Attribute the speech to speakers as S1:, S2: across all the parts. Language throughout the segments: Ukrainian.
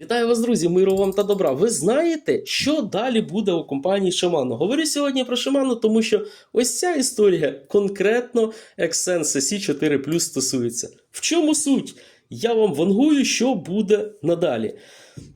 S1: Вітаю вас, друзі! Миру вам та добра. Ви знаєте, що далі буде у компанії Шимано? Говорю сьогодні про Shimano, тому що ось ця історія конкретно Excense C4 Plus стосується. В чому суть? Я вам вангую, що буде надалі.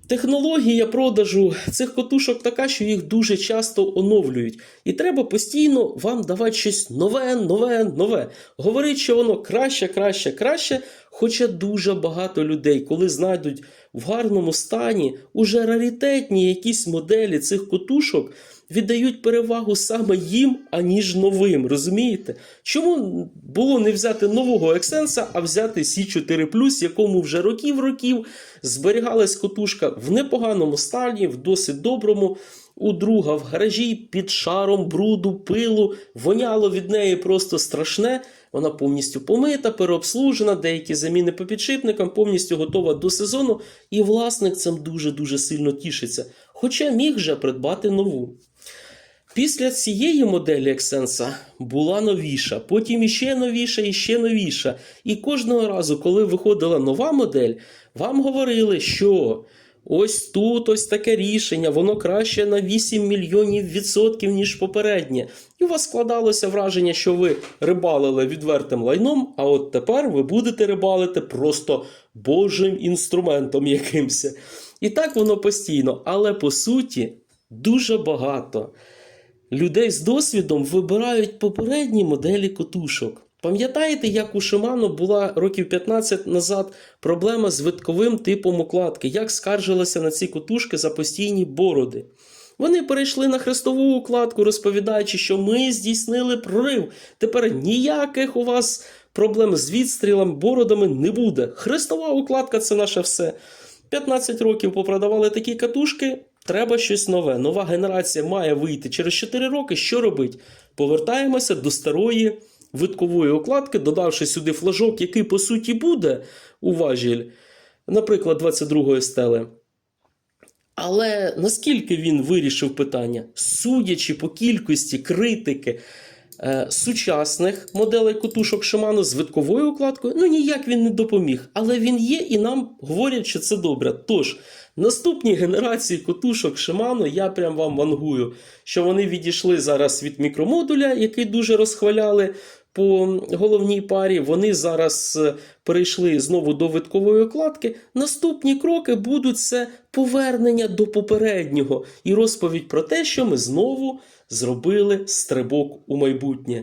S1: Технологія продажу цих котушок така, що їх дуже часто оновлюють. І треба постійно вам давати щось нове, нове, нове. Говорить, що воно краще, краще, краще. Хоча дуже багато людей, коли знайдуть в гарному стані уже раритетні якісь моделі цих котушок, віддають перевагу саме їм, аніж новим. Розумієте? Чому було не взяти нового Ексенса, а взяти C4 якому вже років-років зберігалась котушка в непоганому стані, в досить доброму. У друга в гаражі під шаром бруду, пилу, воняло від неї просто страшне. Вона повністю помита, переобслужена, деякі заміни по підшипникам, повністю готова до сезону, і власник цим дуже-дуже сильно тішиться. Хоча міг же придбати нову. Після цієї моделі Ексенса була новіша, потім іще новіша, і ще новіша. І кожного разу, коли виходила нова модель, вам говорили, що ось тут ось таке рішення, воно краще на 8 мільйонів відсотків, ніж попереднє. І у вас складалося враження, що ви рибалили відвертим лайном, а от тепер ви будете рибалити просто божим інструментом якимось. І так воно постійно, але по суті дуже багато людей з досвідом вибирають попередні моделі котушок. Пам'ятаєте, як у Shimano була років 15 назад проблема з витковим типом укладки, як скаржилися на ці котушки за постійні бороди? Вони перейшли на хрестову укладку, розповідаючи, що ми здійснили прорив. Тепер ніяких у вас проблем з відстрілом, бородами не буде. Хрестова укладка це наше все. 15 років попродавали такі катушки, треба щось нове. Нова генерація має вийти через 4 роки. Що робить? Повертаємося до старої виткової укладки, додавши сюди флажок, який по суті буде у важіль, наприклад, 22-ї стели. Але наскільки він вирішив питання, судячи по кількості критики е, сучасних моделей котушок Шиману з витковою укладкою, ну ніяк він не допоміг. Але він є, і нам говорять, що це добре. Тож, наступні генерації котушок Шиману я прям вам вангую, що вони відійшли зараз від мікромодуля, який дуже розхваляли. По головній парі вони зараз е, перейшли знову до виткової окладки. Наступні кроки будуть це повернення до попереднього і розповідь про те, що ми знову зробили стрибок у майбутнє.